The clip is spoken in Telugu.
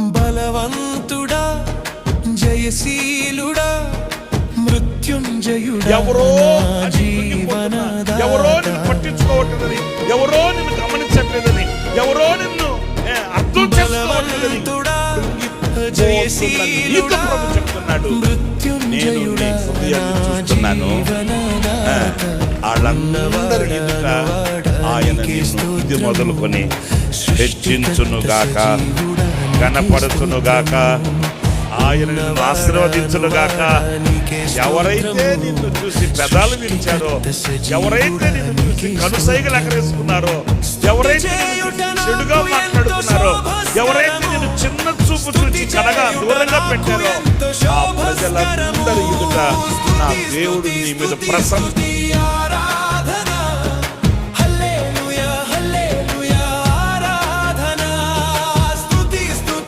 బలవంతుడా జయశీలుడా మృత్యుంజయుడా ఎవరో నా అని కృంగిపోతున్నా. ఎవరో నిన్ను. పట్టించుకోవట్లేదని. ఎవరో నిన్ను గమనించట్లేదని. ఎవరో నిన్ను అర్థం చేసుకోవట్లేదని. జయశీలుడా చెప్తున్నాడు. నేను మృత్యుంజయుడా నీ హృదయాన్ని చూస్తున్నాను. వాళ్ళందరి ఆయన నిన్ను ఇది మొదలుకొని హెచ్చించునుగాక. కనపడుతునుగాక. ఆయన ఆశీర్వదించునుగాక. ఎవరైతే నిన్ను చూసి పెదాలు విరిచారో ఎవరైతే నిన్ను చూసి కనుసైగలు ఎగరేసుకున్నారో ఎవరైతే చెడుగా మాట్లాడుతున్నారో ఎవరైతే నిన్ను చిన్న చూపు చూసి కనగా దూరంగా పెట్టారో ఆ ప్రజలందరి ఎదుట నా దేవుడు నీ మీద ప్రసన్న